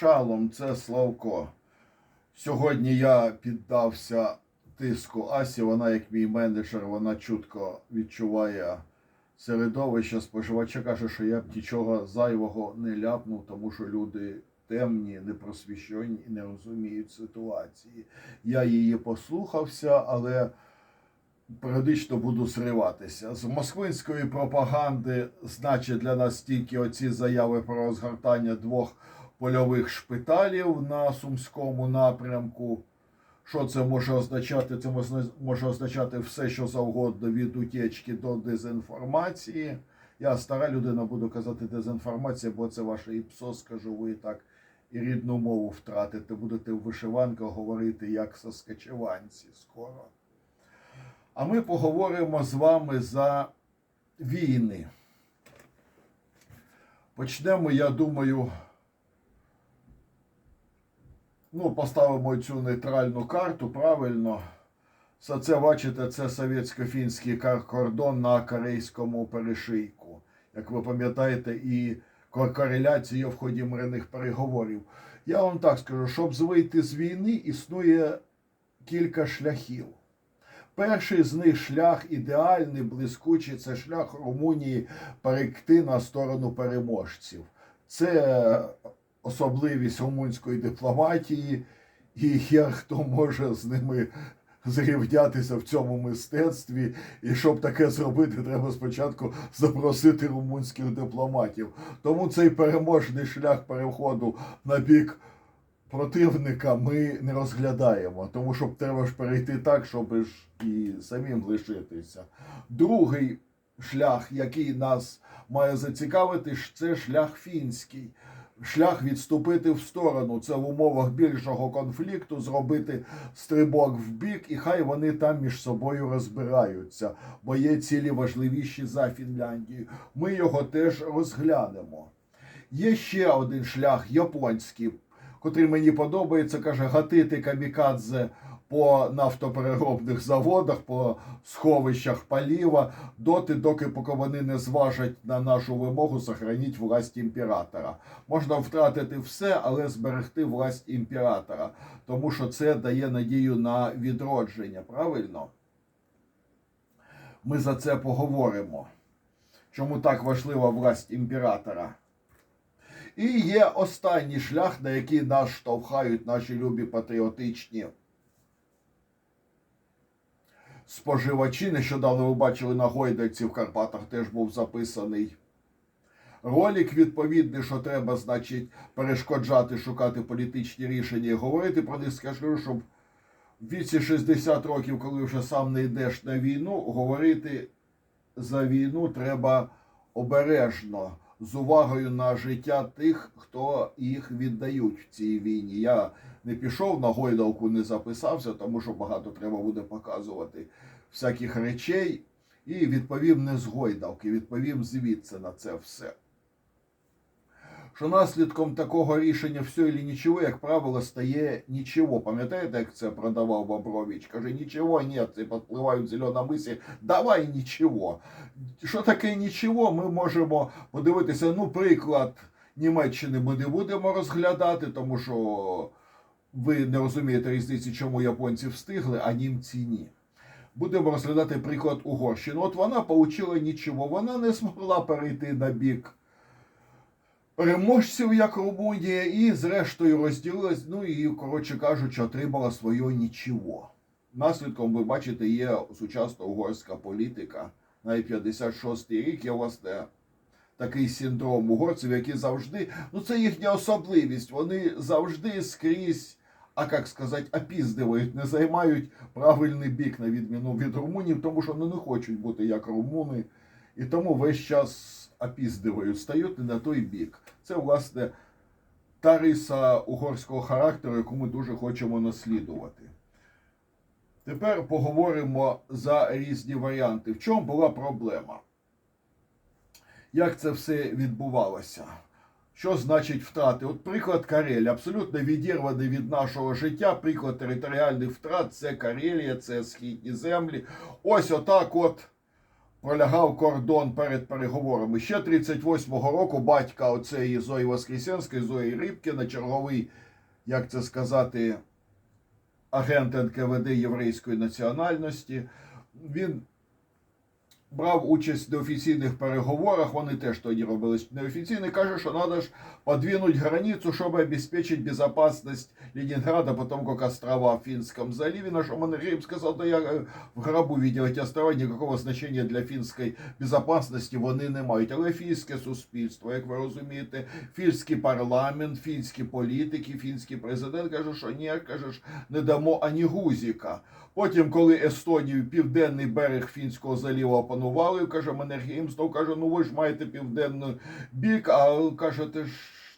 Шалом, це Славко. Сьогодні я піддався тиску Асі. Вона, як мій менеджер, вона чутко відчуває середовище споживача. Каже, що я б нічого зайвого не ляпнув, тому що люди темні, непросвіщені і не розуміють ситуації. Я її послухався, але періодично буду зриватися. З москвинської пропаганди значить для нас тільки оці заяви про розгортання двох польових шпиталів на Сумському напрямку. Що це може означати? Це може- означати все, що завгодно від утечки до дезінформації. Я стара людина буду казати дезінформація, бо це ваше ІПСО, скажу, ви так і рідну мову втратите. Будете в вишиванках говорити як соскачеванці скоро. А ми поговоримо з вами за війни. Почнемо, я думаю, ну, поставимо цю нейтральну карту правильно. Це, бачите, це совєтсько-фінський кордон на корейському перешийку. Як ви пам'ятаєте, і кор- кореляція в ході мирних переговорів. Я вам так скажу, щоб вийти з війни, існує кілька шляхів. Перший з них шлях ідеальний, блискучий, це шлях Румунії перейти на сторону переможців. Це особливість румунської дипломатії, і є хто може з ними зрівнятися в цьому мистецтві. І щоб таке зробити, треба спочатку запросити румунських дипломатів. Тому цей переможний шлях переходу на бік противника ми не розглядаємо, тому що треба ж перейти так, щоб ж і самим лишитися. Другий шлях, який нас має зацікавити, це шлях фінський. Шлях відступити в сторону. Це в умовах більшого конфлікту, зробити стрибок в бік, і хай вони там між собою розбираються, бо є цілі важливіші за Фінляндію. Ми його теж розглянемо. Є ще один шлях японський, котрий мені подобається, каже, гатити камікадзе по нафтопереробних заводах, по сховищах паліва, доти, доки поки вони не зважать на нашу вимогу сохраніть власть імператора. Можна втратити все, але зберегти власть імператора, тому що це дає надію на відродження. Правильно? Ми за це поговоримо. Чому так важлива власть імператора? І є останній шлях, на який нас штовхають наші любі патріотичні споживачі. Нещодавно ви бачили на Гойдальці в Карпатах теж був записаний ролик відповідний, що треба, значить, перешкоджати, шукати політичні рішення і говорити про них. Скажу, щоб в віці 60 років, коли вже сам не йдеш на війну, говорити за війну треба обережно, з увагою на життя тих, хто їх віддають в цій війні. Я не пішов на гойдалку, не записався, тому що багато треба буде показувати всяких речей. І відповів не з гойдалки, відповів звідси на це все. Що наслідком такого рішення все или нічого, як правило, стає нічого. Пам'ятаєте, як це продавав Бобрович? Каже, нічого, ні, це підпливають зеленомисі, давай нічого. Що таке нічого, ми можемо подивитися, ну, приклад Німеччини ми не будемо розглядати, тому що ви не розумієте різниці, чому японці встигли, а німці ні. Будемо розглядати приклад Угорщини. От вона отримала нічого, вона не змогла перейти на бік переможців, як Румунія, і зрештою розділилась, ну і, коротше кажучи, отримала своє нічого. Наслідком, ви бачите, є сучасна угорська політика. Навіть 56-й рік є, власне, такий синдром угорців, які завжди, ну це їхня особливість, вони завжди скрізь, а як сказати, опіздивають, не займають правильний бік, на відміну від румунів, тому що вони не хочуть бути як румуни, і тому весь час опіздивають, стають не на той бік. Це, власне, та риса угорського характеру, яку ми дуже хочемо наслідувати. Тепер поговоримо за різні варіанти. В чому була проблема? Як це все відбувалося? Що значить втрати? От приклад Карелі, абсолютно відірваний від нашого життя. Приклад територіальних втрат це Карелія, це східні землі. Ось отак от пролягав кордон перед переговорами. Ще 38-го року батька оцеї Зої Воскресенської, Зої Рибкіна, черговий, як це сказати, агент НКВД єврейської національності. Він брав участь в неофіційних переговорах, вони теж тоді робили неофіційно, каже, що треба ж подвинуть границу, щоб обеспечить безопасность Ленинграда, потом как острова в Финском заливе. На что Маннергейм сказал, да я е, в гробу видел эти острова, никакого значення для фінської безопасности вони не мають. Але фінське суспільство, як ви розумієте, фінський парламент, фінські політики, фінський президент каже, що ні, каже, не дамо ані гузіка. Потім, коли Естонію південний берег Фінського заліву опанували, каже Маннергейм, знов каже, ну ви ж маєте південний бік, а кажете ж,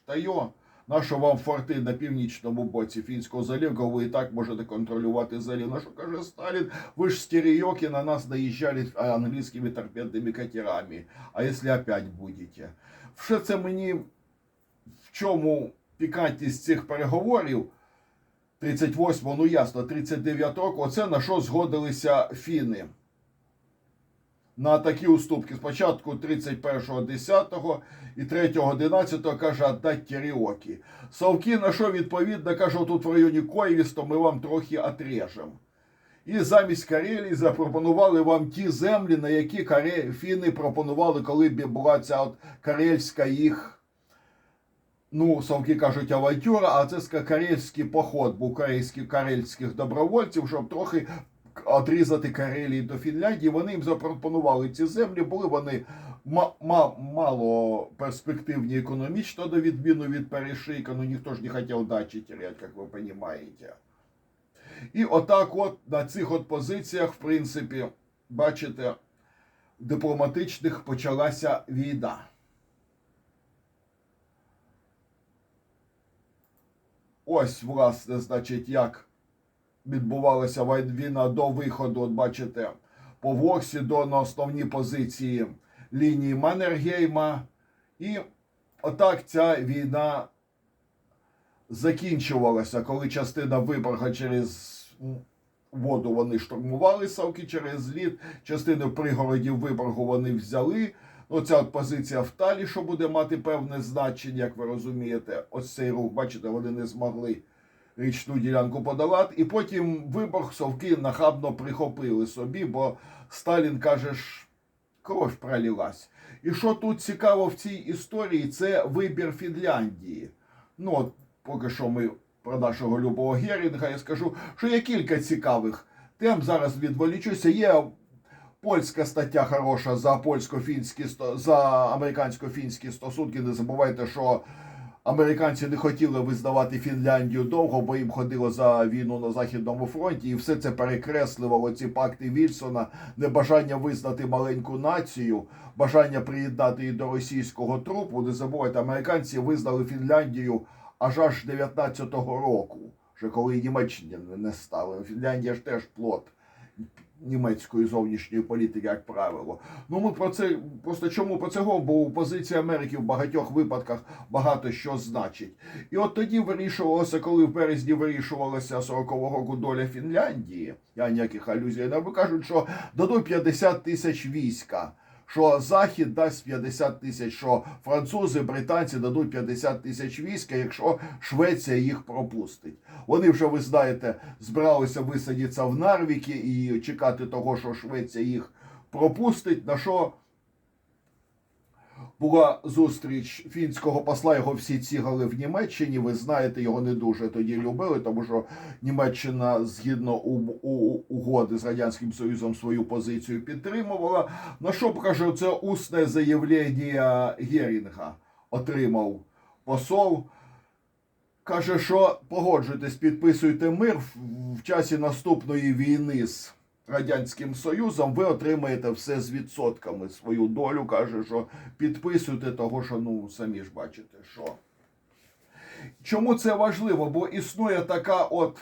та йо, нащо вам форти на північному боці Фінського заліву, ви і так можете контролювати залів. На що каже Сталін, ви ж з Терейоки на нас наїжджали англійськими торпедними катерами, а якщо опять будете? Все це мені в чому пікантність цих переговорів, 38, ну ясно, 39 року, оце на що згодилися фіни. На такі уступки. Спочатку 31.10 і 3.11 каже, отдать Теріокі. Совки на що відповідно каже, тут в районі Койвісто ми вам трохи отрежемо. І замість Карелії запропонували вам ті землі, на які фіни пропонували, коли б була ця от карельська їх ну, совки кажуть, авантюра, а це карельський поход був карельських, карельських добровольців, щоб трохи одрізати Карелії до Фінляндії. Вони їм запропонували ці землі, були вони ма- ма- мало перспективні економічно, до відміну від перешийка, ну ніхто ж не хотів дачі терять, як ви розумієте. І отак от на цих от позиціях, в принципі, бачите, дипломатичних почалася війна. Ось, власне, значить, як відбувалася війна до виходу, от бачите, по Ворсі до на основні позиції лінії Маннергейма. І отак ця війна закінчувалася, коли частина Виборга через воду вони штурмували Савки через лід, частину пригородів Виборгу вони взяли. Оця от позиція в Талі, що буде мати певне значення, як ви розумієте, ось цей рух, бачите, вони не змогли річну ділянку подолати. І потім Виборг совки нахабно прихопили собі, бо Сталін каже ж, кров пролилась. І що тут цікаво в цій історії, це вибір Фінляндії. Ну, от поки що ми про нашого любого Герінга я скажу, що є кілька цікавих тем. Зараз відволічуся. Є польська стаття хороша за польсько-фінські за американсько-фінські стосунки. Не забувайте, що американці не хотіли визнавати Фінляндію довго, бо їм ходило за війну на західному фронті, і все це перекреслювало ці пакти Вільсона, небажання визнати маленьку націю, бажання приєднати її до російського трупу. Не забувайте, американці визнали Фінляндію аж аж 19-го року, вже коли і Німеччини не стали. Фінляндія ж теж плод німецької зовнішньої політики, як правило. Ну ми про це просто чому про це бо позиція Америки в багатьох випадках багато що значить. І от тоді вирішувалося, коли в березні вирішувалася 40-го року доля Фінляндії. Я ніяких алюзій не кажуть, що дадуть 50 тисяч війська. Що Захід дасть 50 тисяч, що французи, британці дадуть 50 тисяч війська, якщо Швеція їх пропустить. Вони вже, ви знаєте, збиралися висадитися в Нарвіки і чекати того, що Швеція їх пропустить. На що була зустріч фінського посла, його всі цігали в Німеччині. Ви знаєте, його не дуже тоді любили, тому що Німеччина згідно у, у, угоди з Радянським Союзом свою позицію підтримувала. На що каже, це усне заявлення Герінга отримав посол. Каже, що погоджуйтесь, підписуйте мир в, в часі наступної війни з Радянським Союзом, ви отримаєте все з відсотками свою долю. Каже, що підписуйте того, що ну самі ж бачите, що. Чому це важливо? Бо існує така от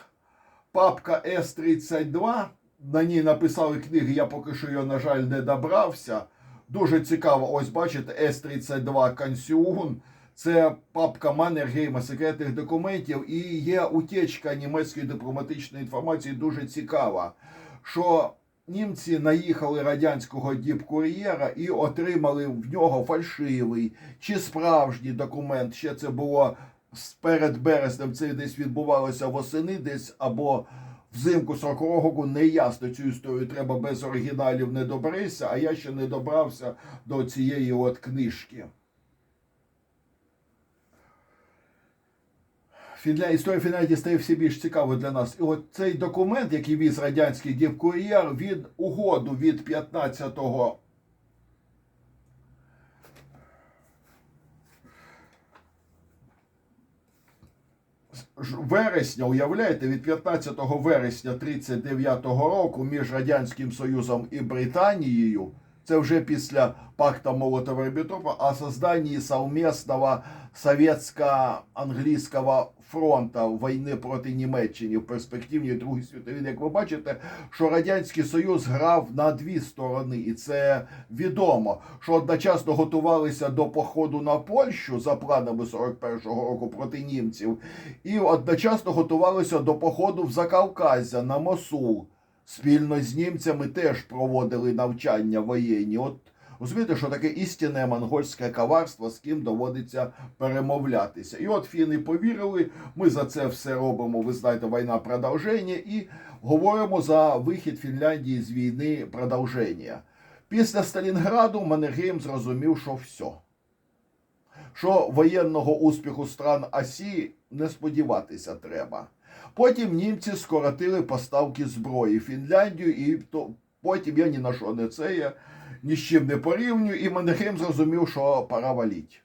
папка С-32, на ній написали книги, я поки що її, на жаль, не добрався. Дуже цікаво, ось бачите, С-32 Кансіун. Це папка Маннергейма секретних документів, і є утечка німецької дипломатичної інформації дуже цікава. Що німці наїхали радянського діпкур'єра і отримали в нього фальшивий чи справжній документ. Ще це було перед березнем, це десь відбувалося восени, десь або взимку 40-го року. Не ясно цю історію. Треба без оригіналів не добрися, а я ще не добрався до цієї от книжки. Історія Фінляндії стає все більш цікавою для нас. І от цей документ, який віз радянський дівкур'єр, від угоду від 15-го вересня, уявляєте, від 15 вересня 39-го року між Радянським Союзом і Британією, це вже після пакта Молотова-Риббентропа, о создании совместного советско-англійського фронту війни проти Німеччини в перспективній Другій світовій. Як ви бачите, що Радянський Союз грав на дві сторони, і це відомо, що одночасно готувалися до походу на Польщу за планами 41-го року проти німців, і одночасно готувалися до походу в Закавказя на Мосул. Спільно з німцями теж проводили навчання воєнні. От розумієте, що таке істинне монгольське коварство, з ким доводиться перемовлятися. І от фіни повірили, ми за це все робимо, ви знаєте, війна продовження, і говоримо за вихід Фінляндії з війни продовження. Після Сталінграду Маннергейм зрозумів, що все. Що воєнного успіху стран Асі не сподіватися треба. Потім німці скоротили поставки зброї в Фінляндію, і потім я ні на що не це я ні з чим не порівнюю, і Менгем зрозумів, що пора валіть.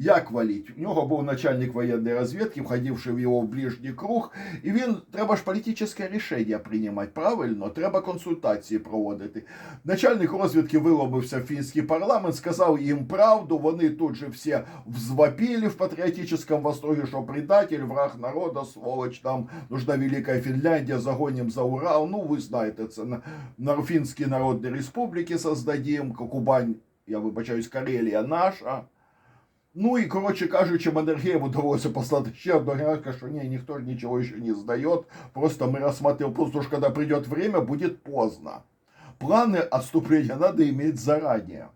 Як валіть? У нього був начальник воєнної розвідки, входивши в його ближній круг, і він треба ж політичне рішення приймати. Правильно, треба консультації проводити. Начальник розвідки виломився в фінський парламент, сказав їм правду. Вони тут же всі взвопили в патріотичному восторге, що предатель, враг народу, сволоч, нам нужна Велика Фінляндія, загоним за Урал. Ну, ви знаєте, це на, на Фінській Народній Республіки создадим, Кубань, я вибачаюсь, Карелія наша. Ну і, коротше кажучи, Маннергейму довелося послати ще одного генералька, що ні, ніхто ж нічого ще не здає. Просто мы рассматриваем, просто уж когда придет время, будет поздно. Плани отступлення надо иметь заранее.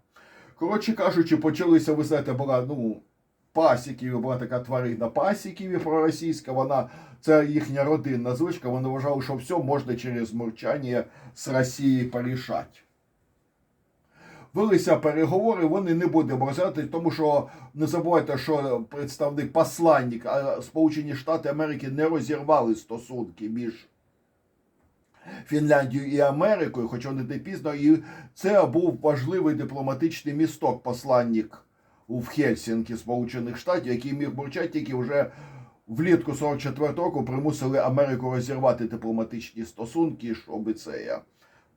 Коротше кажучи, почалися, ви знаєте, була, ну, Пасіків, була така тварина Пасіків проросійська, вона, це їхня родинна звичка, вони вважали, що все можна через мовчання з Росії порішати. Велися переговори, вони не будемо розглядати, тому що не забувайте, що представник посланник Сполучені Штати Америки не розірвали стосунки між Фінляндією і Америкою, хоча вони не пізно, і це був важливий дипломатичний місток, посланник в Хельсінкі Сполучених Штатів, який міг бурчати тільки вже влітку 44 року примусили Америку розірвати дипломатичні стосунки, щоб це я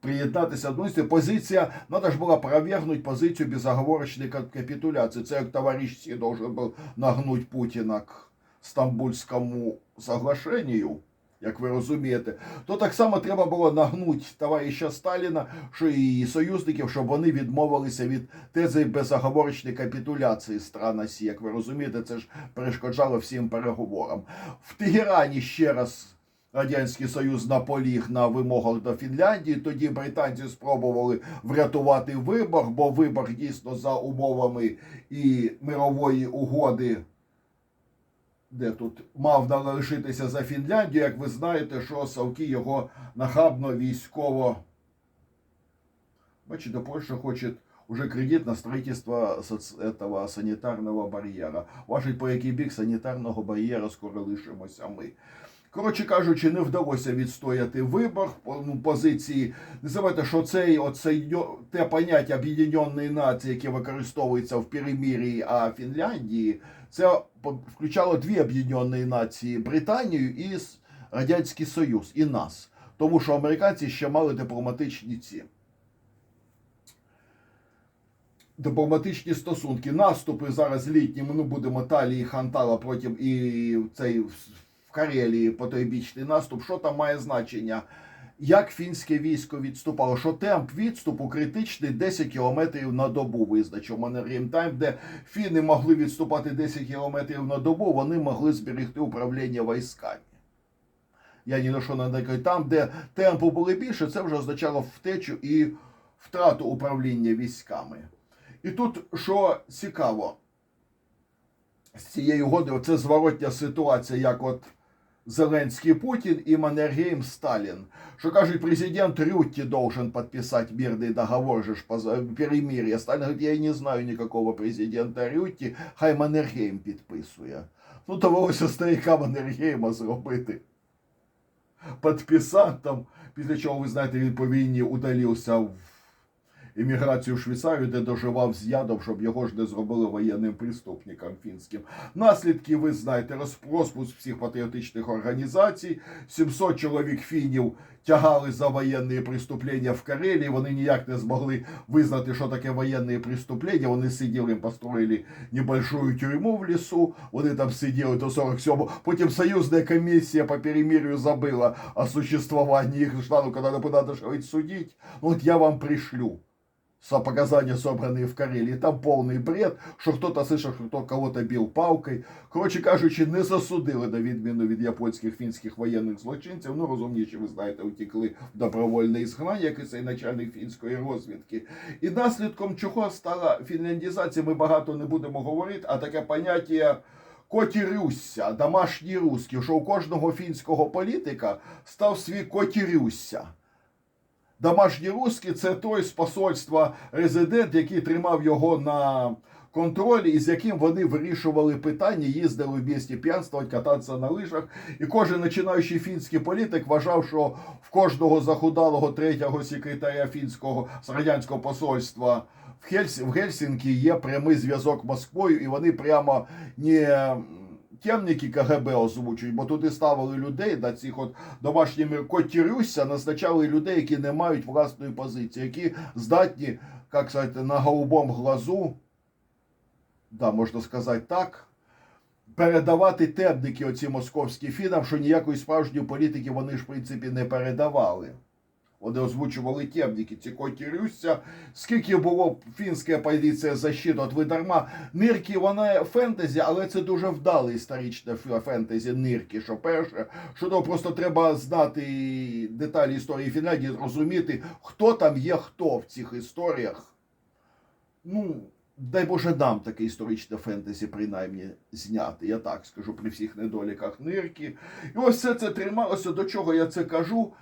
приєднатися до. Позиція, надо ж було провергнути позицію безоговорочної кап- капітуляції. Це як товариш Сі должен був нагнути Путіна к Стамбульському соглашенню, як ви розумієте, то так само треба було нагнути товариша Сталіна, що і союзників, щоб вони відмовилися від тези безоговорочної капітуляції стран Сі. Як ви розумієте, це ж перешкоджало всім переговорам. В Тегерані ще раз Радянський Союз наполіг на вимогах до Фінляндії. Тоді британці спробували врятувати вибор, бо вибор дійсно за умовами і мирової угоди, де тут мав залишитися за Фінляндію. Як ви знаєте, що Савки його нахабно військово. Бачите, Польща хоче уже кредит на строительство этого санітарного бар'єра. Важить, по який бік санітарного бар'єра скоро лишимося ми. Коротше кажучи, не вдалося відстояти вибор ну, позиції. Не забувайте, що цей оцей те поняття об'єднаної нації, яке використовується в перемір'ї а Фінляндії, це включало дві об'єднані нації Британію і Радянський Союз, і нас. Тому що американці ще мали дипломатичні ці. Дипломатичні стосунки, наступи зараз літні, ми ну, будемо Талії Хантала потім і цей в Карелії потойбічний наступ. Що там має значення? Як фінське військо відступало? Що темп відступу критичний 10 кілометрів на добу визначив Маннергейм Тайм, де фіни могли відступати 10 кілометрів на добу, вони могли зберегти управління військами. Я ні на що не нарікаю. Там, де темпу були більше, це вже означало втечу і втрату управління військами. І тут, що цікаво, з цієї угоди, це зворотня ситуація, як от Зеленський Путін і Маннергейм Сталін. Що кажуть, президент Рютти должен подписать мирный договор же ж по за- перемир'я. Сталін говорить, я і не знаю никакого президента Рютти, хай Маннергейм підписує. Ну, довелося старика Маннергейма зробити підписантом, після чого, ви знаєте, він по війні удалився в еміграцію в Швейцарію, де доживав з ядом, щоб його ж не зробили воєнним преступником фінським. Наслідки, ви знаєте, розпуск всіх патріотичних організацій. 700 чоловік фінів тягали за воєнні преступлення в Карелії. Вони ніяк не змогли визнати, що таке воєнні преступлення. Вони сиділи, построїли небольшую тюрму в лісу. Вони там сиділи до 47-го. Потім союзна комісія по перемирию забила о существовании їх штану, коли надо ж судить. Ну, от я вам пришлю показания, собранные в Карелии. Там повний бред, що хто-то слышав, що хто кого-то бив палкою. Коротше кажучи, не засудили на відміну від японських фінських воєнних злочинців. Ну, розумніші, ви знаєте, утекли в добровольне ізгнання, як і цей начальник фінської розвідки. І наслідком чого стала фінляндізація, ми багато не будемо говорити, а таке поняття котірюся, домашній русський, що у кожного фінського політика став свій котірюся. Домашній русський це той з посольства резидент, який тримав його на контролі, і з яким вони вирішували питання, їздили в місті п'янствувати, кататися на лижах. І кожен починаючий фінський політик вважав, що в кожного захудалого третього секретаря фінського з радянського посольства в, Гельсінкі є прямий зв'язок з Москвою, і вони прямо не темники КГБ озвучують, бо туди ставили людей на цих от домашніми котірюся, назначали людей, які не мають власної позиції, які здатні, як сказати, на голубому глазу, да, можна сказати так, передавати темники оці московські фінам, що ніякої справжньої політики вони ж, в принципі, не передавали. Вони озвучували темники, ці котірюся. Скільки було фінська поліція защиту, от ви дарма. Нирки, вона фентезі, але це дуже вдале історичне фентезі нирки. Що перше, що ну, просто треба знати деталі історії Фінляндії, зрозуміти, хто там є хто в цих історіях. Ну, дай Боже нам таке історичне фентезі, принаймні, зняти. Я так скажу при всіх недоліках нирки. І ось все це трималося, до чого я це кажу.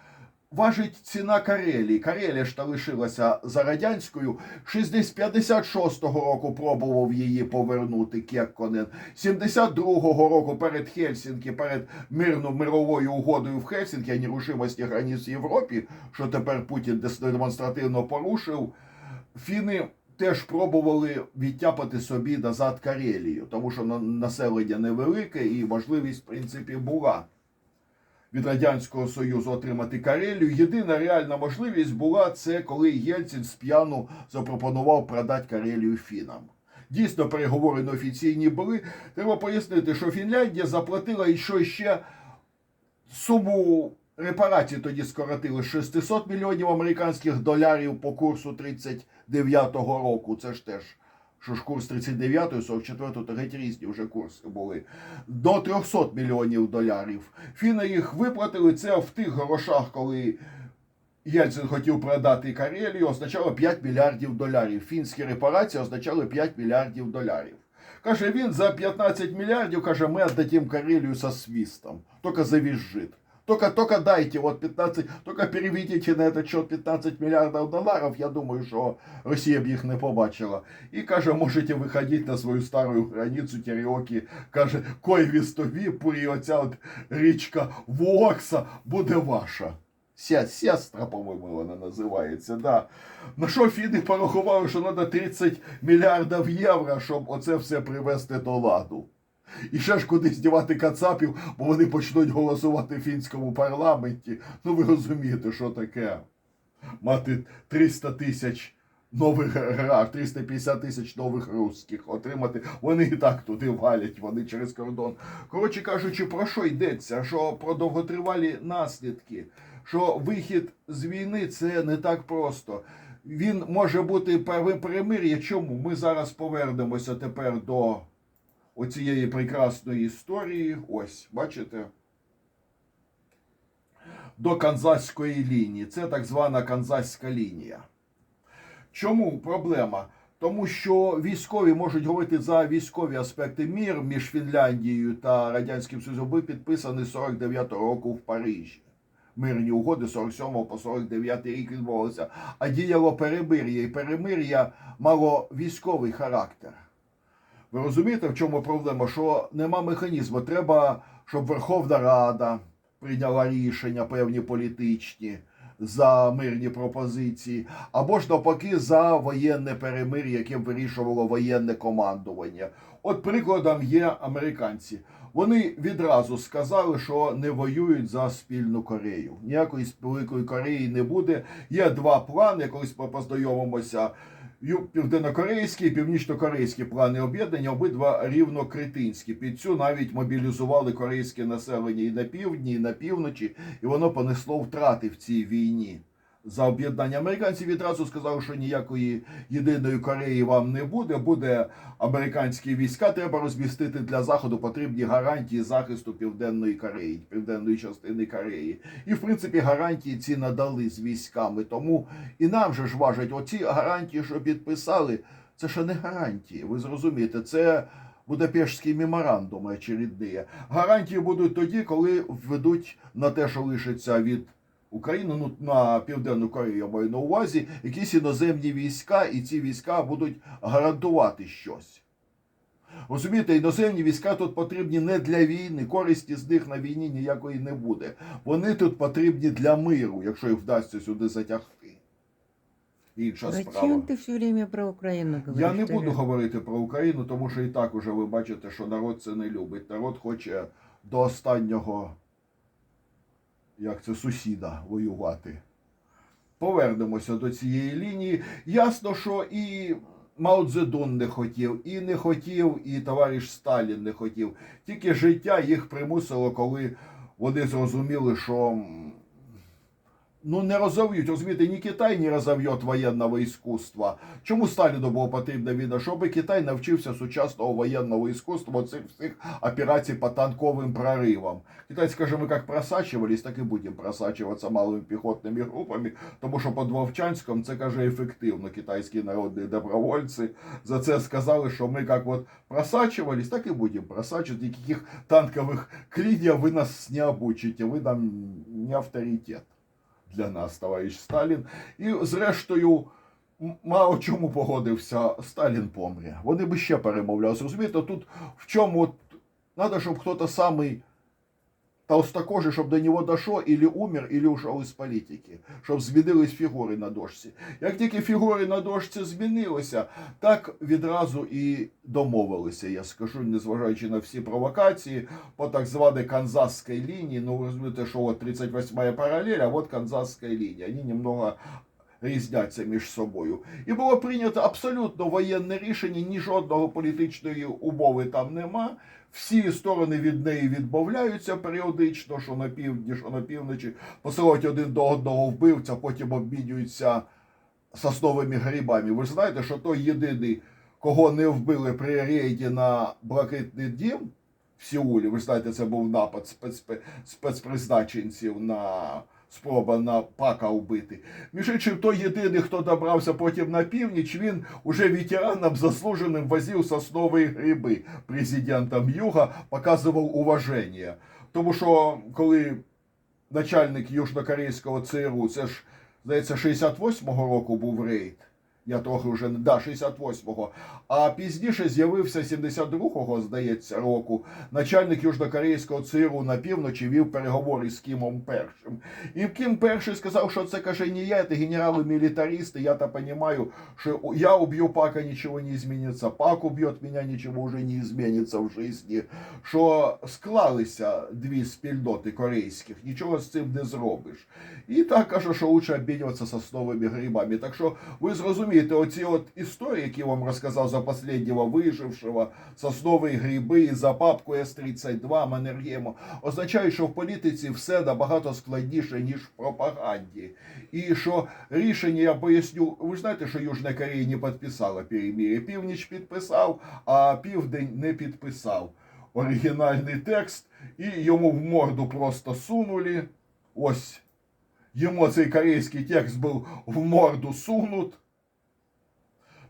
Важить ціна Карелії. Карелія ж та лишилася за радянською. 56-го року пробував її повернути Кекконен. 72-го року перед Хельсінкі, перед мирно мировою угодою в Хельсінкі, о нерушимості границь Європі, що тепер Путін демонстративно порушив. Фіни теж пробували відтяпати собі назад Карелію, тому що на- населення невелике і можливість, в принципі, була від Радянського Союзу отримати Карелію. Єдина реальна можливість була це, коли Єльцин з п'яну запропонував продати Карелію фінам. Дійсно, переговори неофіційні були. Треба пояснити, що Фінляндія заплатила і що ще суму репарацій тоді скоротили 600 мільйонів американських доларів по курсу 39-го року. Це ж теж. Що ж курс 39-ї, 44-ї, то геть різні вже курси були. До 300 мільйонів доларів. Фіни їх виплатили це в тих грошах, коли Єльцин хотів продати Карелію, означало 5 мільярдів доларів. Фінські репарації означали 5 мільярдів доларів. Каже, він за 15 мільярдів, каже, ми віддадим Карелію со свистом. Тільки завізжит. Только, только дайте, вот 15, только переведите на этот счет 15 мільярдів доларів, я думаю, що Росія б їх не побачила. І каже, можете виходити на свою стару границю Теріокі. Каже, кой вістові, пурі оця от річка Вокса буде ваша. Ся, сестра, по-моєму, вона називається. Да. На що Фіни порахували, що треба 30 мільярдів євро, щоб оце все привести до ладу. І ще ж кудись дівати кацапів, бо вони почнуть голосувати в фінському парламенті. Ну ви розумієте, що таке мати 300 тисяч нових грах, 350 тисяч нових русських отримати. Вони і так туди валять, вони через кордон. Коротше кажучи, про що йдеться? Що про довготривалі наслідки, що вихід з війни це не так просто. Він може бути пер- перемир'я. Чому? Ми зараз повернемося тепер до оцієї прекрасної історії. Ось, бачите? до Канзаської лінії. Це так звана Канзаська лінія. Чому проблема? Тому що військові можуть говорити за військові аспекти. Мір між Фінляндією та Радянським Союзом був підписаний 49-го року в Парижі. Мирні угоди 47 по 49 рік відбувалися. А діяло перемир'я, і перемир'я мало військовий характер. Ви розумієте, в чому проблема? Що нема механізму. Треба, щоб Верховна Рада прийняла рішення певні політичні за мирні пропозиції, або ж навпаки за воєнне перемир'я, яке вирішувало воєнне командування. От прикладом є американці. Вони відразу сказали, що не воюють за спільну Корею. Ніякої великої Кореї не буде. Є два плани. Колись познайомимося. Південнокорейські і північнокорейські плани об'єднання обидва рівнокритинські. Під цю навіть мобілізували корейське населення і на півдні, і на півночі, і воно понесло втрати в цій війні. За об'єднання американці відразу сказали, що ніякої єдиної Кореї вам не буде. Буде американські війська. Треба розмістити для заходу потрібні гарантії захисту південної Кореї, південної частини Кореї. І в принципі гарантії ці надали з військами. Тому і нам же ж важать оці гарантії, що підписали. Це ще не гарантії. Ви зрозумієте, це. Будапештський меморандум очередні. Гарантії будуть тоді, коли введуть на те, що лишиться від України, ну на Південну Корею я маю на увазі, якісь іноземні війська, і ці війська будуть гарантувати щось. Розумієте, іноземні війська тут потрібні не для війни, користі з них на війні ніякої не буде. Вони тут потрібні для миру, якщо їх вдасться сюди затягти. Інша справа. Зачем ты все время про Украину говоришь? Я не буду Толя? говорити про Україну, тому що і так уже ви бачите, що народ це не любить. Народ хоче до останнього, як це сусіда, воювати. Повернемося до цієї лінії. Ясно, що і Мао Цзедун не хотів, і не хотів, і товариш Сталін не хотів. Тільки життя їх примусило, коли вони зрозуміли, що ну не розов'ють, розумієте, ні Китай не розов'є воєнного іскусства. Чому Сталіну було потрібна війна? Щоб Китай навчився сучасного воєнного іскусства, цих всіх операцій по танковим проривам. Китай, скажімо, як просачивались, так і будемо просачуватися малими піхотними групами, тому що під Вовчанськом це каже ефективно. Китайські народні добровольці за це сказали, що ми як от просачивались, так і будемо просачивати. Никаких танкових клиньев ви нас не обучите, ви нам не авторитет для нас, товариш Сталін. І зрештою, мало чому погодився, Сталін помре. Вони би ще перемовляли. Зрозумієте, тут в чому надо, щоб хтось самий толстокожий, щоб до нього дошло, или умер, или ушов із політики, щоб змінились фігури на дошці. Як тільки фігури на дошці змінилися, так відразу і домовилися, я скажу, незважаючи на всі провокації, по так званій Канзасській лінії. Ну, ви розумієте, що от 38 паралель, а от Канзасська лінія. Вони немного різняться між собою. І було прийнято абсолютно воєнне рішення, ні жодного політичної умови там нема. Всі сторони від неї відмовляються періодично, що на півдні, що на півночі, посилають один до одного вбивця, потім обмінюються сосновими грибами. Ви ж знаєте, що той єдиний, кого не вбили при рейді на Блакитний дім в Сеулі, ви ж знаєте, це був напад спецпризначенців на спроба на пака вбити. Між іншим, той єдиний, хто добрався потім на північ, він уже ветераном заслуженим возив соснові гриби президентам Юга, показував уваження. Тому що коли начальник Южнокорейського ЦРУ, це ж, здається, 68-го року був рейд. Я трохи вже да, 68-го. А пізніше з'явився 72-го, здається, року. Начальник Южнокорейського ЦРУ на півночі вів переговори з Кімом Першим. І Кім Перший сказав, що це каже не я, це генерали-мілітаристи. Я то понимаю, що я уб'ю Пака, нічого не зміниться. Пак уб'є мене, нічого вже не зміниться в житті. Що склалися дві спільноти корейських, нічого з цим не зробиш. І так каже, що лучше обмінюватися сосновими грибами. Так що ви зрозумієте, оці от історії, які я вам розказав за останнього вижившого, соснові гриби за папку С-32 Маннергейму, означають, що в політиці все набагато складніше, ніж в пропаганді. І що рішення, я поясню, ви ж знаєте, що Южна Корея не підписала перемир'я. Північ підписав, а Південь не підписав оригінальний текст, і йому в морду просто сунули. Ось ему цей корейский текст был в морду сунут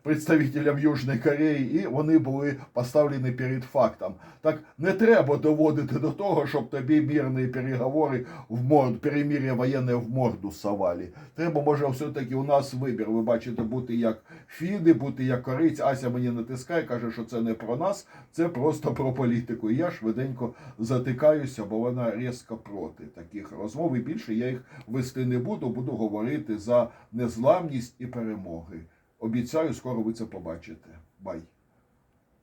представителям Южної Кореї, і вони були поставлені перед фактом. Так не треба доводити до того, щоб тобі мирні переговори в морду, перемір'я воєнне в морду совали. Треба, може, все-таки у нас вибір. Ви бачите, бути як фіди, бути як корейці. Ася мені натискає, каже, що це не про нас, це просто про політику. І я швиденько затикаюся, бо вона різко проти таких розмов. І більше я їх вести не буду. Буду говорити за незламність і перемоги. Обіцяю, скоро ви це побачите. Бай.